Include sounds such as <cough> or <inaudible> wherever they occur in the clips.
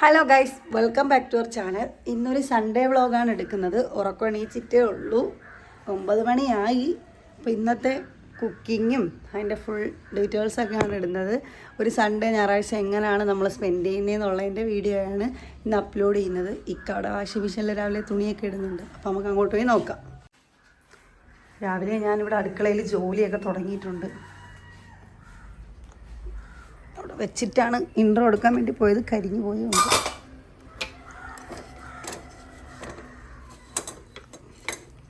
Hello guys welcome back to our channel ഇന്നൊരു Sunday വ്ളോഗാണ് എടുക്കുന്നത്. ഉറക്കണീച്ചിട്ടേ ഉള്ളൂ. ഒമ്പത് മണിയായി. അപ്പോൾ ഇന്നത്തെ കുക്കിങ്ങും അതിന്റെ ഫുൾ ഡീറ്റെയിൽസൊക്കെയാണ് ഇടുന്നത്. ഒരു സൺഡേ ഞായറാഴ്ച എങ്ങനെയാണ് നമ്മൾ സ്പെൻഡ് ചെയ്യുന്നതെന്നുള്ളതിന്റെ വീഡിയോ ആണ് ഇന്ന് അപ്ലോഡ് ചെയ്യുന്നത്. ഇക്കവിടെ വാഷിംഗ് മെഷീനിൽ രാവിലെ തുണിയൊക്കെ ഇടുന്നുണ്ട്. അപ്പോൾ നമുക്ക് അങ്ങോട്ട് പോയി നോക്കാം. രാവിലെ ഞാനിവിടെ അടുക്കളയിൽ ജോലിയൊക്കെ തുടങ്ങിയിട്ടുണ്ട്. വെച്ചിട്ടാണ് ഇൻട്രോ എടുക്കാൻ വേണ്ടി പോയത്. കരിഞ്ഞു പോയുണ്ട്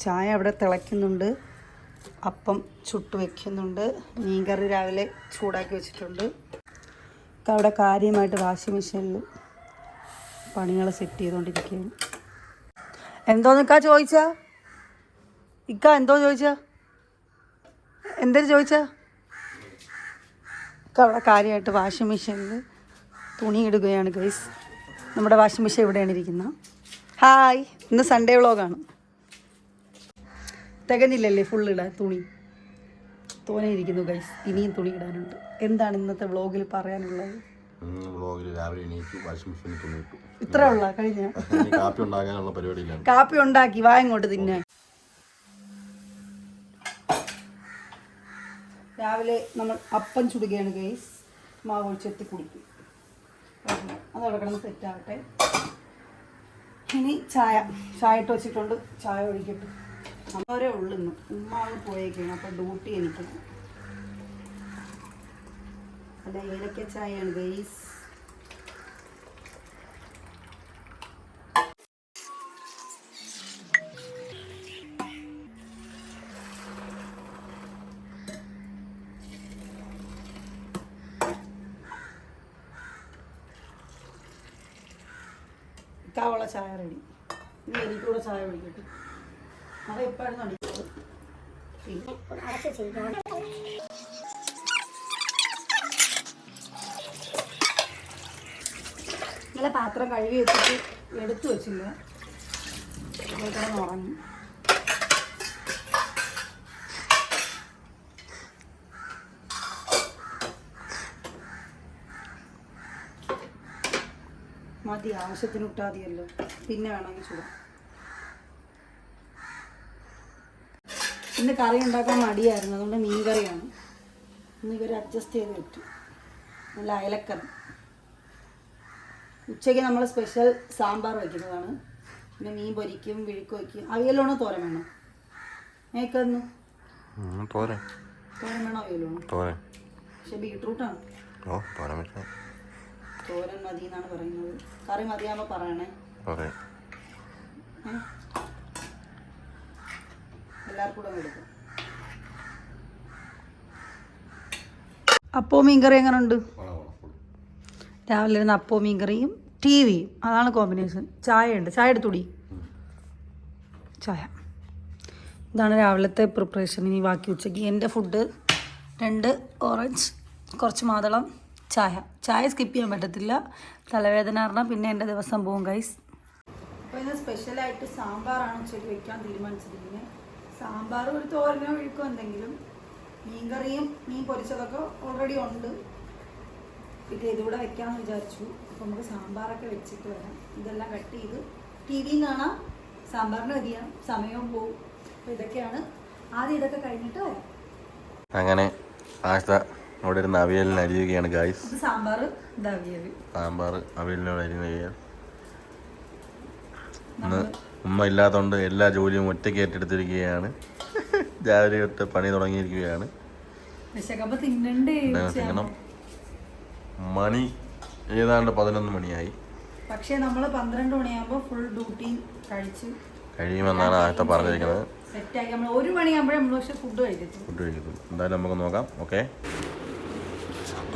ചായ അവിടെ തിളയ്ക്കുന്നുണ്ട്. അപ്പം ചുട്ട് വയ്ക്കുന്നുണ്ട് മീൻകറി രാവിലെ ചൂടാക്കി വെച്ചിട്ടുണ്ട്. അവിടെ കാര്യമായിട്ട് വാഷിംഗ് മെഷീനിൽ പണികൾ സെറ്റ് ചെയ്തുകൊണ്ടിരിക്കുകയാണ്. എന്തോന്ന് ഇക്ക ചോദിച്ചാ? ഇക്ക എന്തോ ചോദിച്ചാ? എന്തൊരു ചോദിച്ചാ? ഒക്കെ അവിടെ കാര്യമായിട്ട് വാഷിംഗ് മെഷീനിൽ തുണി ഇടുകയാണ് ഗൈസ്. നമ്മുടെ വാഷിംഗ് മെഷീൻ ഇവിടെയാണ് ഇരിക്കുന്നത്. ഹായ്. ഇന്ന് സൺഡേ വ്ളോഗാണ് തികഞ്ഞില്ലല്ലേ ഫുൾ ഇടാൻ തുണി? തോനെ ഇരിക്കുന്നു ഗൈസ്. ഇനിയും തുണി ഇടാനുണ്ട്. എന്താണ് ഇന്നത്തെ വ്ളോഗിൽ പറയാനുള്ളത്? വ്ളോഗിൽ രാവിലെ വാഷിംഗ് മെഷീനിൽ തുണിയിട്ടു ഇത്ര ഉള്ള? കഴിഞ്ഞ? കാപ്പി ഉണ്ടാക്കാനുള്ള പരിപാടിയിലാണ്. കാപ്പി ഉണ്ടാക്കി വാ ഇങ്ങോട്ട് തിന്നാൻ. രാവിലെ നമ്മൾ അപ്പം ചുടുകയാണ് ഗൈസ് മാവ് ഒഴിച്ചെത്തി കുടിക്കും. അത് കിടന്ന് സെറ്റാവട്ടെ ഇനി ചായ. ചായ ഇട്ട് വെച്ചിട്ടുണ്ട്. ചായ ഒഴിക്കട്ടെ. അമ്മവരെ ഉള്ളുന്നു ഉമ്മാവ് പോയേക്കാണ്. അപ്പം ഡ്യൂട്ടി എനിക്ക് അല്ല ഏലക്ക ചായയാണ് ഗൈസ് ഇക്കാവുള്ള ചായ റെഡി എനിക്കൂടെ ചായ കുടിക്കട്ടെ. എപ്പോഴാണ് അടിക്കുന്നത് ഇന്നലെ പാത്രം കഴുകി വെച്ചിട്ട് എടുത്തു വെച്ചില്ല. കിടന്ന് ഉറങ്ങി മതി ആവശ്യത്തിന് ഇട്ടാൽ മതിയല്ലോ. പിന്നെ വേണമെങ്കിൽ ചൂടാം. ഇന്ന് കറി ഉണ്ടാക്കാൻ മടിയായിരുന്നു. അതുകൊണ്ട് മീൻ കറിയാണ് ഇന്ന് ഇവർ അഡ്ജസ്റ്റ് ചെയ്ത് പറ്റും നല്ല അയലക്കറി. ഉച്ചയ്ക്ക് നമ്മൾ സ്പെഷ്യൽ സാമ്പാർ വയ്ക്കുന്നതാണ് പിന്നെ മീൻ പൊരിക്കും വിഴുക്ക് വയ്ക്കും അവിയലോണോ തോരൻ വേണോ? ഏക്കന്നു തോരൻ. വേണോ അവിയലോണോ? പക്ഷെ ബീട്രൂട്ടാണ്. ഓ തോരൻ തോരൻ മതി എന്നാണ് പറയുന്നത്. കറി മതിയാകുമ്പോ പറയണേ? എല്ലാവർക്കും കൂടെ എടുക്കാം. അപ്പോ മീൻകറി എങ്ങനെ ഉണ്ട് രാവിലെ ഇരുന്ന് അപ്പോ മീൻകറിയും ടി വിയും അതാണ് കോമ്പിനേഷൻ ചായ ഉണ്ട് ചായ എടുത്തുടി. ചായ. ഇതാണ് രാവിലത്തെ പ്രിപ്പറേഷൻ ഇനി ബാക്കി ഉച്ചയ്ക്ക്. എന്റെ ഫുഡ് രണ്ട് ഓറഞ്ച് കുറച്ച് മാതളം ചായ. ചായ സ്കിപ്പ് ചെയ്യാൻ പറ്റത്തില്ല. തലവേദന പറഞ്ഞാൽ പിന്നെ എന്റെ ദിവസം പോകും ഗൈസ് അപ്പോൾ ഇന്ന് സ്പെഷ്യലായിട്ട് സാമ്പാറാണ് ഉച്ചയ്ക്ക് വയ്ക്കാൻ തീരുമാനിച്ചിരിക്കുന്നത് സാമ്പാർ ഒരു തോരനോ ഒഴുക്കോ എന്തെങ്കിലും. മീൻകറിയും മീൻ പൊരിച്ചതൊക്കെ ഓൾറെഡി ഉണ്ട്. പിന്നെ ഇതുകൂടെ വെക്കാമെന്ന് വിചാരിച്ചു. അപ്പോൾ നമുക്ക് സാമ്പാറൊക്കെ വെച്ചിട്ട് വരാം. ഇതെല്ലാം കട്ട് ചെയ്ത് ടി വി കാണാം. സാമ്പാറിന് അധികം സമയവും പോവും. അപ്പോൾ ഇതൊക്കെയാണ്. ആദ്യം ഇതൊക്കെ കഴിഞ്ഞിട്ട് വരാം. അങ്ങനെ ആശ അവിടെ ഇരുന്ന് അവിയലിന് അരിയുകയാണ് ഗായ്സ് സാമ്പാർ സാമ്പാർ അവിയലിനോട് അരിയുകയാണ് ഇന്ന് ഉമ്മ ഇല്ലാത്തതുകൊണ്ട് എല്ലാ ജോലിയും ഒറ്റയ്ക്ക് ഏറ്റെടുത്തിരിക്കുകയാണ്. <laughs> രാവിലെ തൊട്ട് പണി തുടങ്ങിയിരിക്കുകയാണ്. തിന്നണം. മണി ഏതാണ്ട് പതിനൊന്ന് മണിയായി. പക്ഷേ നമ്മൾ പന്ത്രണ്ട് മണിയാകുമ്പോൾ ഫുൾ ഡ്യൂട്ടി കഴിച്ച് കഴിയുമെന്നാണ് ആദ്യത്തെ പറഞ്ഞിരിക്കുന്നത്. സെറ്റ് സെറ്റാക്കി നമ്മൾ ഒരു മണിയാകുമ്പോഴേ നമ്മൾ പക്ഷേ ഫുഡ് കഴിക്കത്തുള്ളൂ. ഫുഡ് കഴിക്കും എന്തായാലും നമുക്ക് നോക്കാം. ഓക്കെ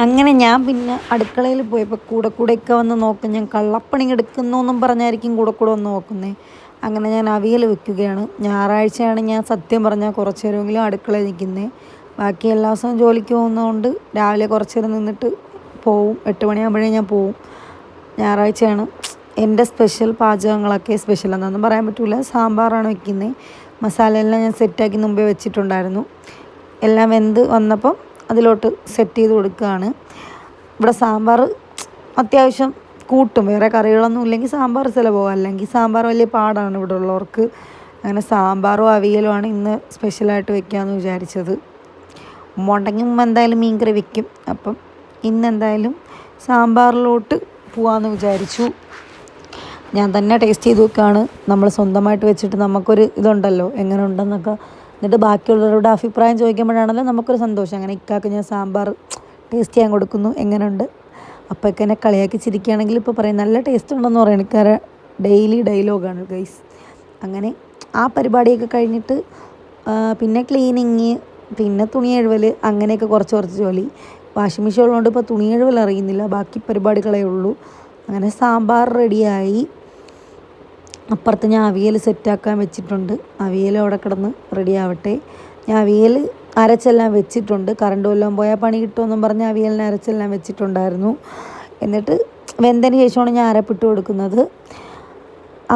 അങ്ങനെ ഞാൻ പിന്നെ അടുക്കളയിൽ പോയപ്പോൾ കൂടെ കൂടെയൊക്കെ വന്ന് നോക്കും. ഞാൻ കള്ളപ്പണി എടുക്കുന്നു എന്നും പറഞ്ഞായിരിക്കും കൂടെ കൂടെ വന്ന് നോക്കുന്നത് അങ്ങനെ ഞാൻ അവിയൽ വെക്കുകയാണ്. ഞായറാഴ്ചയാണ് ഞാൻ സത്യം പറഞ്ഞാൽ കുറച്ച് നേരമെങ്കിലും അടുക്കളയിൽ നിൽക്കുന്നത് ബാക്കി എല്ലാ ദിവസവും ജോലിക്ക് പോകുന്നതുകൊണ്ട് രാവിലെ കുറച്ച് നേരം നിന്നിട്ട് പോവും. എട്ട് മണിയാകുമ്പോഴേ ഞാൻ പോവും. ഞായറാഴ്ചയാണ്. എന്റെ സ്പെഷ്യൽ പാചകങ്ങളൊക്കെ സ്പെഷ്യൽ എന്നൊന്നും പറയാൻ പറ്റില്ല സാമ്പാറാണ് വെക്കുന്നത് മസാല എല്ലാം ഞാൻ സെറ്റാക്കി മുമ്പേ വെച്ചിട്ടുണ്ടായിരുന്നു. എല്ലാം വെന്ത് വന്നപ്പം അതിലോട്ട് സെറ്റ് ചെയ്ത് കൊടുക്കുകയാണ്. ഇവിടെ സാമ്പാർ അത്യാവശ്യം കൂട്ടും. വേറെ കറികളൊന്നും ഇല്ലെങ്കിൽ സാമ്പാർ ചിലവോ അല്ലെങ്കിൽ സാമ്പാർ വലിയ പാടാണ് ഇവിടെ ഉള്ളവർക്ക്. അങ്ങനെ സാമ്പാറും അവിയലുമാണ് ഇന്ന് സ്പെഷ്യലായിട്ട് വെക്കാമെന്ന് വിചാരിച്ചത്. മുണ്ടങ്ങി ഉമ്മ എന്തായാലും മീൻകറി വെക്കും. അപ്പം ഇന്ന് എന്തായാലും സാമ്പാറിലോട്ട് പോവാമെന്ന് വിചാരിച്ചു. ഞാൻ തന്നെ ടേസ്റ്റ് ചെയ്ത് നോക്കുകയാണ് നമ്മൾ സ്വന്തമായിട്ട് വെച്ചിട്ട് നമുക്കൊരു ഇതുണ്ടല്ലോ. എങ്ങനെ ഉണ്ടെന്നൊക്കെ എന്നിട്ട് ബാക്കിയുള്ളവരോട് അഭിപ്രായം ചോദിക്കുമ്പോഴാണല്ലോ നമുക്കൊരു സന്തോഷം. അങ്ങനെ ഇക്കാക്ക് ഞാൻ സാമ്പാർ ടേസ്റ്റ് ചെയ്യാൻ കൊടുക്കുന്നു. എങ്ങനെയുണ്ട്? അപ്പോൾ ഒക്കെ എന്നെ കളിയാക്കി ചിരിക്കുകയാണെങ്കിൽ ഇപ്പോൾ പറയും നല്ല ടേസ്റ്റ് ഉണ്ടെന്ന് പറയും. എനിക്ക് ഡെയിലി ഡയലോഗാണ് ഗൈസ് അങ്ങനെ ആ പരിപാടിയൊക്കെ കഴിഞ്ഞിട്ട് പിന്നെ ക്ലീനിങ് പിന്നെ തുണി എഴുവൽ അങ്ങനെയൊക്കെ കുറച്ച് കുറച്ച് ജോലി. വാഷിംഗ് മെഷീൻ ഉള്ളതുകൊണ്ട് ഇപ്പോൾ തുണി എഴുവൽ അറിയുന്നില്ല. ബാക്കി പരിപാടികളേ ഉള്ളൂ. അങ്ങനെ സാമ്പാർ റെഡിയായി അപ്പുറത്ത് ഞാൻ അവിയൽ സെറ്റാക്കാൻ വെച്ചിട്ടുണ്ട്. അവിയൽ അവിടെ കിടന്ന് റെഡി ആവട്ടെ. ഞാൻ അവിയൽ അരച്ചെല്ലാം വെച്ചിട്ടുണ്ട്. കറണ്ട് വല്ലതും പോയാൽ പണി കിട്ടുമെന്നും പറഞ്ഞ് അവിയലിനെ അരച്ചെല്ലാം വെച്ചിട്ടുണ്ടായിരുന്നു. എന്നിട്ട് വെന്തതിന് ശേഷമാണ് ഞാൻ അരപ്പിട്ട് കൊടുക്കുന്നത്.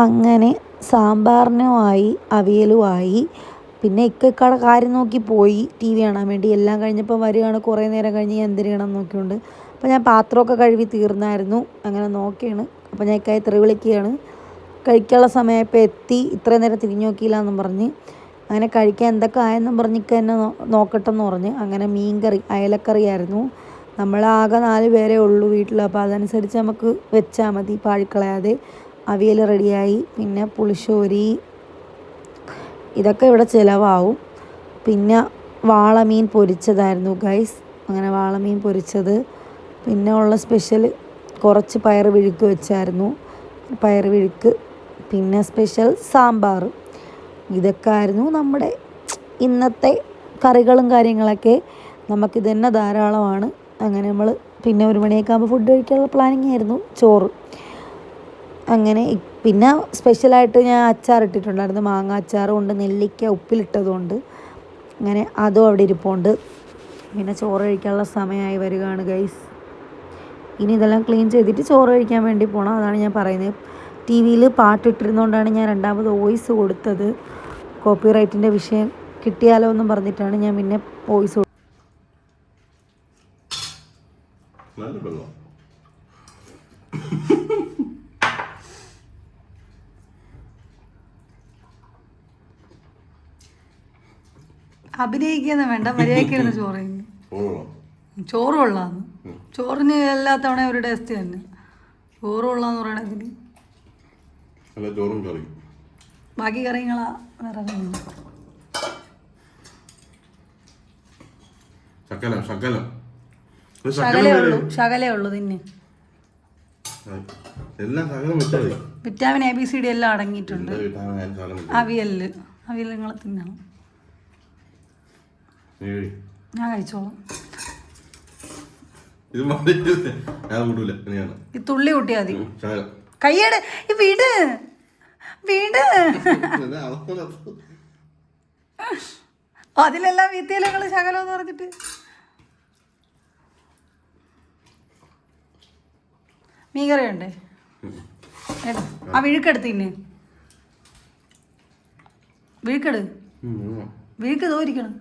അങ്ങനെ സാമ്പാറിനുമായി അവിയലുമായി പിന്നെ ഇക്കടെ കാര്യം നോക്കി പോയി. ടി വി കാണാൻ വേണ്ടി എല്ലാം കഴിഞ്ഞപ്പോൾ വരികയാണ്. കുറേ നേരം കഴിഞ്ഞ് ഞാൻ എന്തിനു ചെയ്യണം നോക്കിയുണ്ട്. അപ്പോൾ ഞാൻ പാത്രമൊക്കെ കഴുകി തീർന്നായിരുന്നു. അങ്ങനെ നോക്കിയാണ്. അപ്പോൾ ഞാൻ ഇക്കായി തെറി വിളിക്കുകയാണ്. കഴിക്കാനുള്ള സമയമായപ്പോൾ എത്തി. ഇത്രയും നേരം തിരിഞ്ഞു നോക്കിയില്ല എന്നും പറഞ്ഞ്. അങ്ങനെ കഴിക്കാൻ എന്തൊക്കെ ആയെന്നും പറഞ്ഞ് തന്നെ നോക്കട്ടെ എന്ന് പറഞ്ഞ്. അങ്ങനെ മീൻകറി അയലക്കറിയായിരുന്നു. ആകെ നാല് പേരേ ഉള്ളൂ വീട്ടിൽ അപ്പോൾ അതനുസരിച്ച് നമുക്ക് വെച്ചാൽ മതി. പാഴിക്കളയാതെ അവിയൽ റെഡിയായി. പിന്നെ പുളിശ്ശോരി ഇതൊക്കെ ഇവിടെ ചിലവാവും. പിന്നെ വാളമീൻ പൊരിച്ചതായിരുന്നു ഗൈസ് അങ്ങനെ വാളമീൻ പൊരിച്ചത്. പിന്നെ ഉള്ള സ്പെഷ്യൽ കുറച്ച് പയർ വിഴുക്ക് വെച്ചായിരുന്നു. പയർ വിഴുക്ക് പിന്നെ സ്പെഷ്യൽ സാമ്പാർ. ഇതൊക്കെ ആയിരുന്നു നമ്മുടെ ഇന്നത്തെ കറികളും കാര്യങ്ങളൊക്കെ. നമുക്കിത് തന്നെ ധാരാളമാണ്. അങ്ങനെ നമ്മൾ പിന്നെ ഒരു മണിയൊക്കെ ആകുമ്പോൾ ഫുഡ് കഴിക്കാനുള്ള പ്ലാനിങ് ആയിരുന്നു. ചോറ്. അങ്ങനെ പിന്നെ സ്പെഷ്യലായിട്ട് ഞാൻ അച്ചാർ ഇട്ടിട്ടുണ്ടായിരുന്നു. മാങ്ങ അച്ചാറും ഉണ്ട് നെല്ലിക്ക ഉപ്പിലിട്ടതുകൊണ്ട് അങ്ങനെ അതും അവിടെ ഇരിപ്പുണ്ട്. പിന്നെ ചോറ് കഴിക്കാനുള്ള സമയമായി വരികയാണ് ഗൈസ് ഇനി ഇതെല്ലാം ക്ലീൻ ചെയ്തിട്ട് ചോറ് കഴിക്കാൻ വേണ്ടി പോകണം അതാണ് ഞാൻ പറയുന്നത്. ടി വിയിൽ പാട്ടിട്ടിരുന്നുകൊണ്ടാണ് ഞാൻ രണ്ടാമത് വോയിസ് കൊടുത്തത്. കോപ്പി റൈറ്റിന്റെ വിഷയം കിട്ടിയാലോ എന്നും പറഞ്ഞിട്ടാണ് ഞാൻ പിന്നെ വോയിസ് അഭിനയിക്കുന്ന വേണ്ട മര്യാദയ്ക്കിരുന്ന് ചോറ് ചോറ് കൊള്ളാന്ന്. ചോറിന് എല്ലാ തവണ ഒരു ടേസ്റ്റ് തന്നെ. ചോറ് കൊള്ളാന്ന് പറയണതിന്. നല്ല ചോറും കറി ബാക്കി കറികളാ വേറെ ശകലം ശകലം. ഒരു ശകലേ ഉള്ളൂ. തിന്നെ. എല്ലാം ശകലം വെച്ചാൽ vitamin A B C D എല്ലാം അടങ്ങിയിട്ടുണ്ട്. അവിയൽ അവിയൽ നിങ്ങൾ തിന്നണം. ഞാൻ കഴിച്ചോളാം. ഇത് ഞാൻ ഇനിയാണ് ഈ തുള്ളി കൂട്ടിയാൽ മതി. ശകലം. കയ്യട് ഈ വീട് വീട്. അതിലെല്ലാം വീത്തിയിലങ്ങൾ ശകലം എന്ന് പറഞ്ഞിട്ട്. മീൻകറി ഉണ്ടേ ആ വിഴുക്കെടുത്ത് തിന്നെ. വിഴുക്കെടു. തോരിക്കണം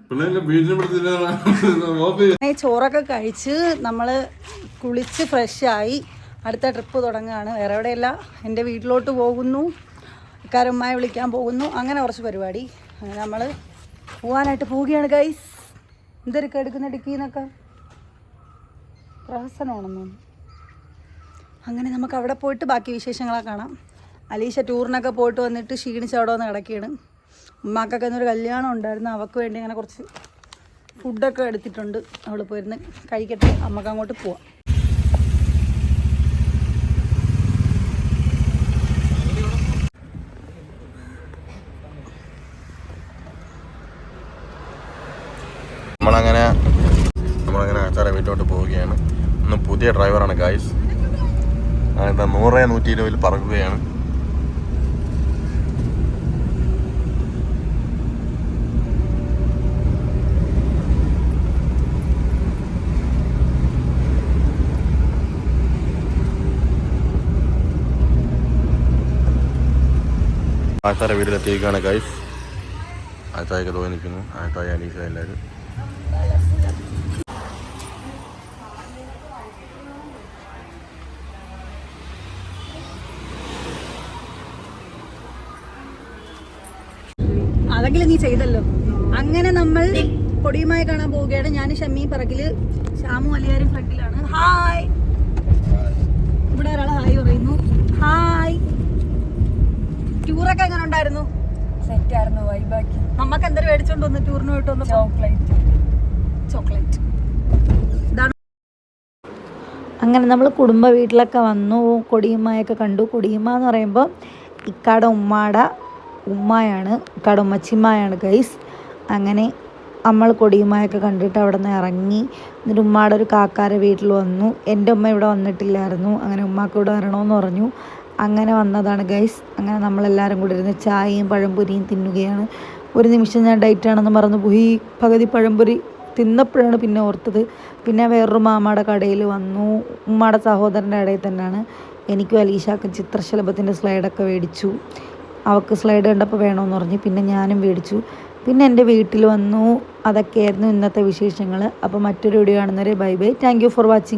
ചോറൊക്കെ കഴിച്ച് നമ്മൾ കുളിച്ച് ഫ്രഷായി അടുത്ത ട്രിപ്പ് തുടങ്ങുകയാണ്. വേറെ എവിടെയല്ല എന്റെ വീട്ടിലോട്ട് പോകുന്നു. ഇക്കാരമ്മയെ വിളിക്കാൻ പോകുന്നു. അങ്ങനെ കുറച്ച് പരിപാടി. നമ്മൾ പോകാനായിട്ട് പോവുകയാണ് ഗൈസ് എന്തൊക്കെ എടുക്കുന്ന ഇടുക്കിന്നൊക്കെ പ്രഹസനമാണെന്ന് അങ്ങനെ നമുക്ക് അവിടെ പോയിട്ട് ബാക്കി വിശേഷങ്ങളൊക്കെ കാണാം. അലീഷ ടൂറിനൊക്കെ പോയിട്ട് വന്നിട്ട് ക്ഷീണിച്ച് അവിടെ വന്ന് കിടക്കുകയാണ്. ഉമ്മാക്കൊക്കെ ഇന്നൊരു കല്യാണം ഉണ്ടായിരുന്നു. അവൾക്ക് വേണ്ടി അങ്ങനെ കുറച്ച് ഫുഡൊക്കെ എടുത്തിട്ടുണ്ട്. അവൾ പോയിരുന്ന് കഴിക്കട്ടെ. അമ്മയ്ക്ക് അങ്ങോട്ട് പോവാം നമ്മളങ്ങനെ നമ്മളങ്ങനെ ആച്ചാറ വീട്ടിലോട്ട് പോവുകയാണ് ഇന്ന് പുതിയ ഡ്രൈവറാണ് ഗായ്സ് എന്താ നൂറ് നൂറ്റി ഇരുപതിൽ പറക്കുകയാണ്. ആൾക്കാരെ വീട്ടിലെത്തിയിരിക്കുകയാണ് ഗൈസ് ആഴ്ത്തായൊക്കെ തോന്നി നിൽക്കുന്നു. ആച്ചായ അലീഷ എല്ലാവരും. അതെങ്കിലും നീ ചെയ്തല്ലോ. അങ്ങനെ നമ്മൾ പൊടിയുമായി കാണാൻ പോവുകയാണ്. ഞാൻ ഷമ്മി പറകിൽ ശ്യാമു അലിയാരും ഫ്രണ്ടിലാണ്. ഹായ് ഇവിടെ ഒരാൾ ഹായ് പറയുന്നു. ഹായ് ടൂറൊക്കെ എങ്ങനെ ഉണ്ടായിരുന്നു? സെറ്റായിരുന്നു വൈബാക്കി നമ്മക്ക് എന്തൊരു മേടിച്ചോണ്ട് വന്നു ടൂറിന് പോയിട്ട് വന്നു ചോക്ലേറ്റ് ചോക്ലേറ്റ് അങ്ങനെ നമ്മൾ കുടുംബ വീട്ടിലൊക്കെ വന്നു. കൊടിയുമ്മയൊക്കെ കണ്ടു. കൊടിയുമ്മ എന്ന് പറയുമ്പോൾ ഇക്കാട ഉമ്മാടെ ഉമ്മായാണ് കടുമച്ചിമ്മയാണ് ഗൈസ് അങ്ങനെ നമ്മൾ കൊടിയുമായൊക്കെ കണ്ടിട്ട് അവിടെ നിന്ന് ഇറങ്ങി. എന്നിട്ട് ഉമ്മയുടെ ഒരു കാക്കാരെ വീട്ടിൽ വന്നു. എന്റെ ഉമ്മ ഇവിടെ വന്നിട്ടില്ലായിരുന്നു. അങ്ങനെ ഉമ്മാക്ക് ഇവിടെ വരണമെന്ന് പറഞ്ഞു. അങ്ങനെ വന്നതാണ് ഗൈസ് അങ്ങനെ നമ്മളെല്ലാവരും കൂടി ഇരുന്ന് ചായയും പഴംപൊരിയും തിന്നുകയാണ്. ഒരു നിമിഷം ഞാൻ ഡയറ്റ് ആണെന്ന് മറന്നു പോയി. പകുതി പഴംപൊരി തിന്നപ്പോഴാണ് പിന്നെ ഓർത്തത്. പിന്നെ വേറൊരു മാമയുടെ കടയിൽ വന്നു. ഉമ്മയുടെ സഹോദരന്റെ കടയിൽ തന്നെയാണ്. എനിക്കും അലീഷാക്കും ചിത്രശലഭത്തിന്റെ സ്ലൈഡൊക്കെ മേടിച്ചു. അവൾക്ക് സ്ലൈഡ് കണ്ടപ്പോൾ വേണമെന്ന് പറഞ്ഞു. പിന്നെ ഞാനും മേടിച്ചു. പിന്നെ എന്റെ വീട്ടിൽ വന്നു. അതൊക്കെയായിരുന്നു ഇന്നത്തെ വിശേഷങ്ങൾ അപ്പോൾ മറ്റൊരു വീഡിയോ കാണുന്നവരെ bye bye thank for watching